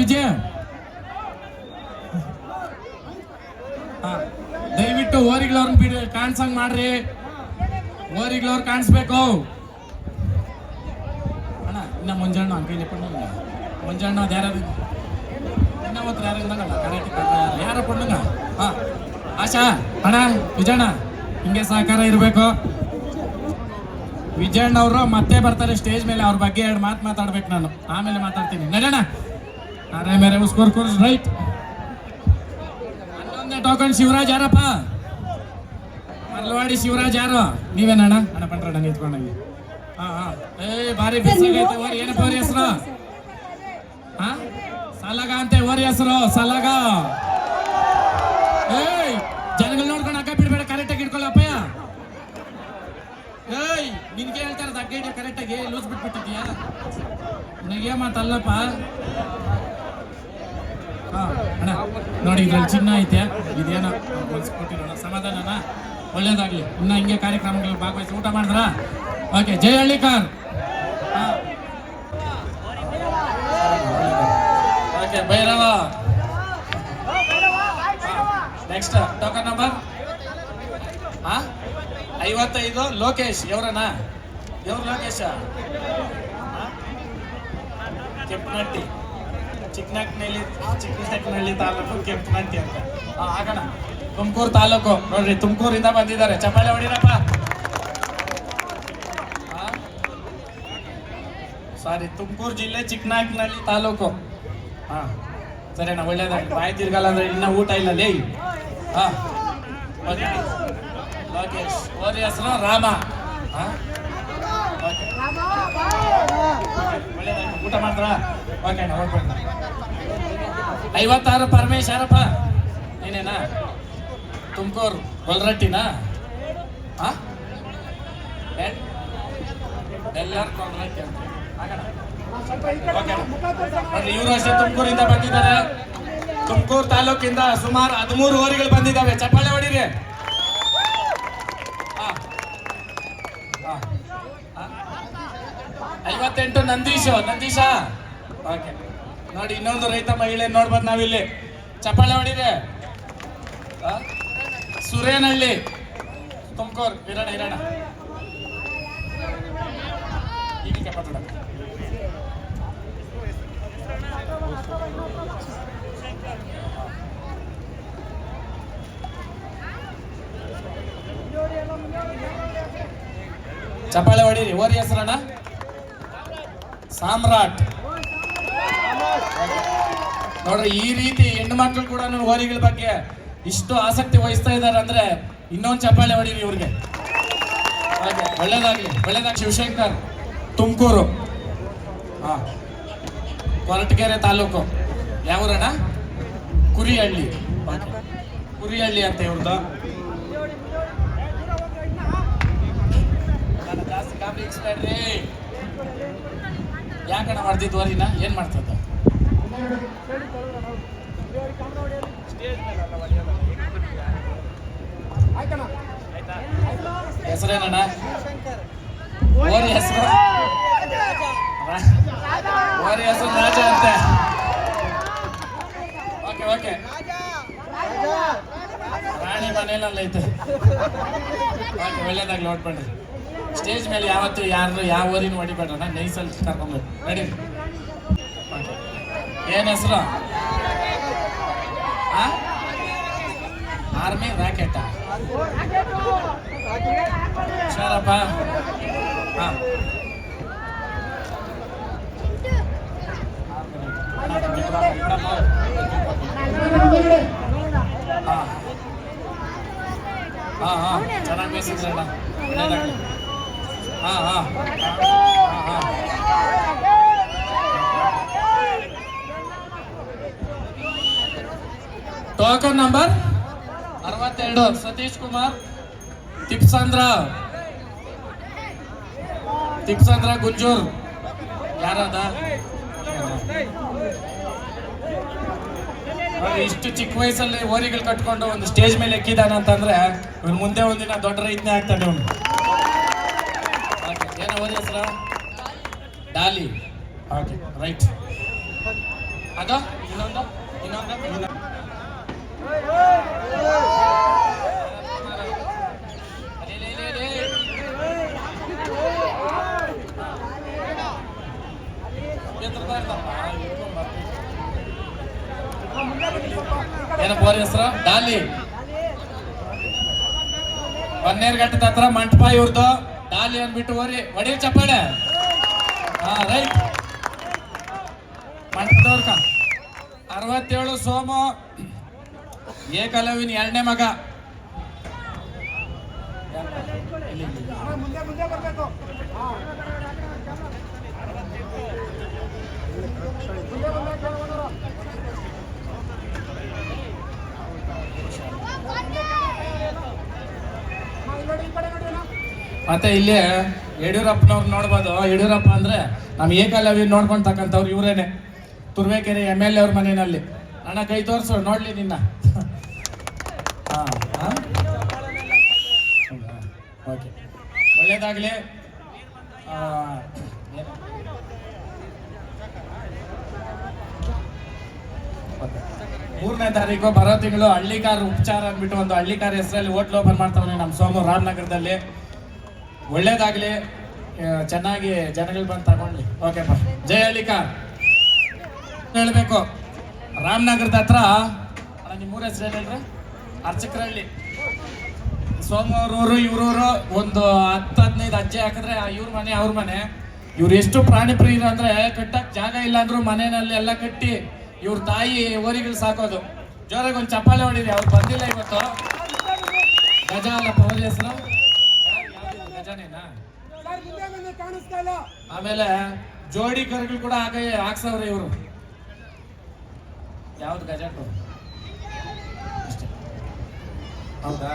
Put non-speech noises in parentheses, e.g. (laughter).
ವಿಜಯ. ದಯವಿಟ್ಟು ಓರಿಗಳವ್ರನ್ನ ಬಿಡಿ, ಕಾಣ್ಸಂಗ್ ಮಾಡ್ರಿ. ಓರಿಗಳವ್ರು ಕಾಣಿಸ್ಬೇಕು. ಅಣ್ಣ, ಇನ್ನ ಮುಂಜಾಣ ಅಂಕೈಲಿ ಪಣ್ಣಂಗ ಮುಂಜಾಣ ಅದು ಇನ್ನ ಯಾರು ಇದ್ದಂಗಲ್ಲ ಕರೆಕ್ಟ್ ಯಾರ ಪಣ್ಣಂಗ ಹಾ, ಆಶಾ, ಅಣ್ಣ, ವಿಜಯಣ್ಣ, ಹಿಂಗೆ ಸಹಕಾರ ಇರಬೇಕು. ವಿಜಯಣ್ಣ ಅವರು ಮತ್ತೆ ಬರ್ತಾರೆ ಸ್ಟೇಜ್ ಮೇಲೆ, ಅವ್ರ ಬಗ್ಗೆ ಎರಡು ಮಾತು ಮಾತಾಡ್ಬೇಕು ನಾನು. ಆಮೇಲೆ ಮಾತಾಡ್ತೀನಿ. ನಡೆಯೋಣ ಅರೆ ಮೇರೆ ಉಸ್ಕೋರ್ ಕೋರ್ಸ್ ರೈಟ್ ಹನ್ನೊಂದನೇ ಟೋಕನ್ ಶಿವರಾಜ್ ಯಾರಪ್ಪ? ಮಲ್ವಾಡಿ ಶಿವರಾಜ್ ಯಾರು? ನೀವೇನಣ್ಣ? ಅಣ್ಣ ಪಂಟ್ರಣ್ಣ ನಿಂತ್ಕೊಂಡಂಗೆ. ಹಾ ಹಾ. ಏ, ಭಾರಿ ಬಿಸಿಲೈತೆ ಓರ್, ಏನಪ್ಪ ಅವ್ರ ಹೆಸರು? ಹಾ? ಸಲಗ ಅಂತ, ಓರ್ ಹೆಸರು, ಸಲಗ. ಏಯ್, ಜನಗಳು ನೋಡ್ಕೊಂಡು ಅಕ್ಕ ಬಿಡ್ಬೇಡ ಕರೆಕ್ಟಾಗಿ ಇಟ್ಕೊಳ್ಳಪ್ಪಯ್ಯ ಏಯ್, ನಿನ್ಗೆ ಹೇಳ್ತಾರೆ ದಗ್ಗೆ ಕರೆಕ್ಟಾಗಿ ಲೂಸ್ ಬಿಟ್ಬಿಟ್ಟಿದ್ಯಾ ನನಗೆ ಮಾತಲ್ಲಪ್ಪ? ಅಣ್ಣ, ನೋಡಿ, ಇದ್ರಲ್ಲಿ ಚಿನ್ನ ಐತೆ. ಇದೇನೋ ಕೊಟ್ಟಿರೋಣ. ಸಮಾಧಾನನ? ಒಳ್ಳೇದಾಗ್ಲಿ. ಇನ್ನ ಹಿಂಗೆ ಕಾರ್ಯಕ್ರಮಗಳಲ್ಲಿ ಭಾಗವಹಿಸಿ ಊಟ ಮಾಡಿದ್ರ? ಓಕೆ, ಜೈ Hallikar. Okay, Bhairava. Next token number ಹಾ, ಐವತ್ತೈದು, ಲೋಕೇಶ್. ಎವ್ರನ ಎವ್ರು ಲೋಕೇಶ? ಕೆಂಪನಟ್ಟಿ. ಚಿಕ್ಕನಟ್ಟಿನಲ್ಲಿ ಚಿಕ್ಕನಟ್ಟಿನಹಳ್ಳಿ ತಾಲೂಕು ಕೆಂಪನಂತಿ ಅಂತ. ಆಗೋಣ ತುಮಕೂರು ತಾಲೂಕು. ನೋಡ್ರಿ, ತುಮಕೂರಿಂದ ಬಂದಿದ್ದಾರೆ. ಚಪ್ಪಾಳೆ ಹೊಡಿರಪ್ಪ. ಸಾರಿ ತುಮಕೂರು ಜಿಲ್ಲೆ ಚಿಕ್ಕನಾಯಕನಹಳ್ಳಿ ತಾಲೂಕು. ಹಾ ಸರಿ ಅಣ್ಣ ಒಳ್ಳೇದಾಗಿ ಬಾಯಿ ತಿರ್ಗಲ್ಲ ಅಂದ್ರೆ ಇನ್ನ ಊಟ ಇಲ್ಲ. ಲೇ ಹಾ ಲೋಕೇಶ್ ಓರಿ ಹೆಸರು ರಾಮ. ಹಾ ಊಟ ಮಾತ್ರ ಓಕೆ ಐವತ್ತಾರು ಪರಮೇಶ್ವರಪ್ಪ ನೀನೇನಾ ತುಮಕೂರು ಬಲರಟ್ಟಿನ ಹಾ ಇವರು ತುಮಕೂರಿಂದ ಬಂದಿದ್ದಾರೆ. ತುಮಕೂರು ತಾಲೂಕಿಂದ ಸುಮಾರು ಹದಿಮೂರು ಓರಿಗಳು ಬಂದಿದ್ದಾವೆ. ಚಪ್ಪಾಳೆ ಹೊಡೀರಿ ಹಾ. ಹಾ. ಹಾ. ಐವತ್ತೆಂಟು ನಂದೀಶ ನಂದೀಶ? ಓಕೆ ನೋಡಿ, ಇನ್ನೊಂದು ರೈತ ಮಹಿಳೆ ನೋಡ್ಬೋದು ನಾವಿಲ್ಲಿ. ಚಪ್ಪಾಳೆ ಹೊಡಿದೆ? ಸುರೇನಹಳ್ಳಿ. ತುಮಕೂರು. ಇರೋಣ ಇರೋಣ. ಚಪ್ಪಾಳೆ ಹೊಡೀರಿ. ಓರಿ ಹೆಸರಣ್ಣ. ಸಾಮ್ರಾಟ್. ನೋಡ್ರಿ, ಈ ರೀತಿ ಹೆಣ್ಣು ಮಕ್ಕಳು ಕೂಡ ಹೋಲಿಗಳ ಬಗ್ಗೆ ಇಷ್ಟು ಆಸಕ್ತಿ ವಹಿಸ್ತಾ ಇದ್ದಾರೆ ಅಂದ್ರೆ ಇನ್ನೊಂದು ಚಪ್ಪಾಳೆ ಹೊಡೀರಿ ಇವ್ರಿಗೆ. ಒಳ್ಳೇದಾಗ್ಲಿ ಒಳ್ಳೇದಾಗಿ ಶಿವಶಂಕರ್, ತುಮಕೂರು. ಹಾ, ಕೊರಟಗೆರೆ ತಾಲೂಕು. ಯಾವೂರಣ್ಣ ಕುರಿಹಳ್ಳಿ. ಕುರಿಹಳ್ಳಿ ಅಂತ ಇವ್ರದ್ದು. ಜಾಸ್ತಿ ಯಾಕಣ್ಣ ಮಾಡ್ತಿದ್ದು ವರಿನ ಏನು ಮಾಡ್ತಿದ್ದ? ಹೆಸರೇನಣ್ಣ? ಓರಿ ಹೆಸರು. ಓರಿ ಹೆಸರು ರಾಜ ಅಂತೆ. Okay okay. ರಾಣಿ ಮನೇಲಲ್ಲ ಐತೆ. ಒಳ್ಳೇದಾಗ್ಲಿ ನೋಡ್ಬಣ್ರಿ ಸ್ಟೇಜ್ ಮೇಲೆ ಯಾವತ್ತು ಯಾರು ಯಾವ ಊರಿನ ಹೊಡಿಬೇಡ್ರಣ ನೈಸಲ್ಲಿ ಕರ್ಕೊಂಡು ನಡಿ ಏನ್ ಹೆಸರು? ಆರ್ಮಿ ರಾಕೆಟ್ ಹುಷಾರಪ್ಪ. ಹಾ. ಹಾ. ಹಾ ಚೆನ್ನಾಗಿ ಬೇಯಿಸಿದ್ರಣ್ಣ ಹಾ, ಹಾಂ. ಹಾಂ ಟೋಕನ್ ನಂಬರ್ ಅರವತ್ತೆರಡು. ಸತೀಶ್ ಕುಮಾರ್. ತಿಪ್ಸಂದ್ರ. ತಿಪ್ಸಂದ್ರ ಗುಂಜೂರ್. ಯಾರದ? ಇಷ್ಟು ಚಿಕ್ಕ ವಯಸ್ಸಲ್ಲಿ ಓರಿಗಳು ಕಟ್ಕೊಂಡು ಒಂದು ಸ್ಟೇಜ್ ಮೇಲೆ ಎಕ್ಕಿದಾನ ಅಂತಂದ್ರೆ ಮುಂದೆ ಒಂದಿನ ದೊಡ್ಡ ರೈತನೇ ಆಗ್ತಾನೆ ಅವನು. ಏನೋ ಓದಿ ಹೆಸರು ಡಾಲಿ ಓಕೆ ರೈಟ್ ಅದ ಇನ್ನೊಂದು ಇನ್ನೊಂದು ಇನ್ನೊಂದು. ಅಲೆ, ಅಲೆ, ಅಲೆ, ಅಲೆ. ಎತ್ತರದ ಇರ್ತಪ್ಪ, ಇಟ್ಕೊಂಡ್ ಬರ್ತೀನಿ. ಡಾಲಿ ಅಂದ್ಬಿಟ್ಟು ಓರಿ ಒಡಿ ಚಪ್ಪಾಳೆ. ಹಾ, ರೈಟ್. ಮಂಟಪದವ್ರಕ ಅರವತ್ತೇಳು ಸೋಮು. ಏಕಲವಿನ ಎರಡನೇ ಮಗ ಮುಂದೆ ಬರ್ಬೇಕು ಮುಂದೆ ಬರ್ಬೇಕು ನೋಡಿ ಈ ಕಡೆ ನೋಡಿ ಅಣ್ಣ. ಮತ್ತೆ ಇಲ್ಲಿ ಯಡಿಯೂರಪ್ಪನವ್ರು ನೋಡ್ಬೋದು. ಯಡಿಯೂರಪ್ಪ ಅಂದ್ರೆ ನಮ್ ಏಕಲವ್ಯ ನೋಡ್ಕೊಂತಕ್ಕಂಥವ್ರು ಇವರೇನೆ. ತುರ್ವೇಕೆರೆ ಎಂ ಎಲ್ ಎ ಅವ್ರ ಮನೆಯಲ್ಲಿ. ಅಣ್ಣ ಕೈ ತೋರಿಸು, ನೋಡ್ಲಿ ನಿನ್ನ. (laughs) ಹಾ ಹಾ? ಓಕೆ ಒಳ್ಳೇದಾಗ್ಲಿ. ಮೂರನೇ ತಾರೀಕು ಬರೋ ತಿಂಗಳು ಹಳ್ಳಿಕಾರ್ ಉಪಚಾರ ಅಂದ್ಬಿಟ್ಟು ಒಂದು ಹಳ್ಳಿಕಾರ್ ಹೆಸರಲ್ಲಿ ಹೋಟ್ಲ್ ಓಪನ್ ಮಾಡ್ತಾವನೆ ನಮ್ಮ ಸೋಮು ರಾಮನಗರದಲ್ಲಿ. ಒಳ್ಳೇದಾಗ್ಲಿ. ಚೆನ್ನಾಗಿ ಜನಗಳು ಬಂದು ತಗೊಳ್ಳಿ ಓಕೆಪ್ಪ ಜಯ ಹೇಳಿಕಾ ಹೇಳಬೇಕು. ರಾಮನಗರದ ಹತ್ರ ನಿಮ್ಮೂರ ಹೆಸರು ಹೇಳಿದ್ರೆ ಹೇಳ್ರಿ? ಅರ್ಚಕರಹಳ್ಳಿ. ಸೋಮವಾರೂರು ಇವ್ರೂರು ಒಂದು ಹತ್ತು, ಹದಿನೈದು ಅಜ್ಜೆ ಹಾಕಿದ್ರೆ ಇವ್ರ ಮನೆ, ಅವ್ರ ಮನೆ. ಇವ್ರು ಎಷ್ಟು ಪ್ರಾಣಿ ಪ್ರಿಯರು ಅಂದ್ರೆ ಕಟ್ಟಕ್ ಜಾಗ ಇಲ್ಲ ಅಂದ್ರೂ ಮನೆಯಲ್ಲಿ ಎಲ್ಲ ಕಟ್ಟಿ ಇವ್ರ ತಾಯಿ ಓರಿಗಳು ಸಾಕೋದು. ಜೋರಾಗಿ ಒಂದು ಚಪ್ಪಾಳೆ ಹೊಡೀರಿ, ಅವ್ರು ಬಂದಿಲ್ಲ ಇವತ್ತು. ಗಜ ಅಲ್ಲ ಹೆಸರು ಕಾಣಿಸ್ತಾ ಇಲ್ಲ. ಆಮೇಲೆ ಜೋಡಿ ಕರುಗಳು ಕೂಡ ಹಾಗೆ ಹಾಕ್ಸವ್ರೆ ಇವರು. ಯಾವ್ದು ಗಜಾಟು ಅಷ್ಟೇ. ಹೌದಾ?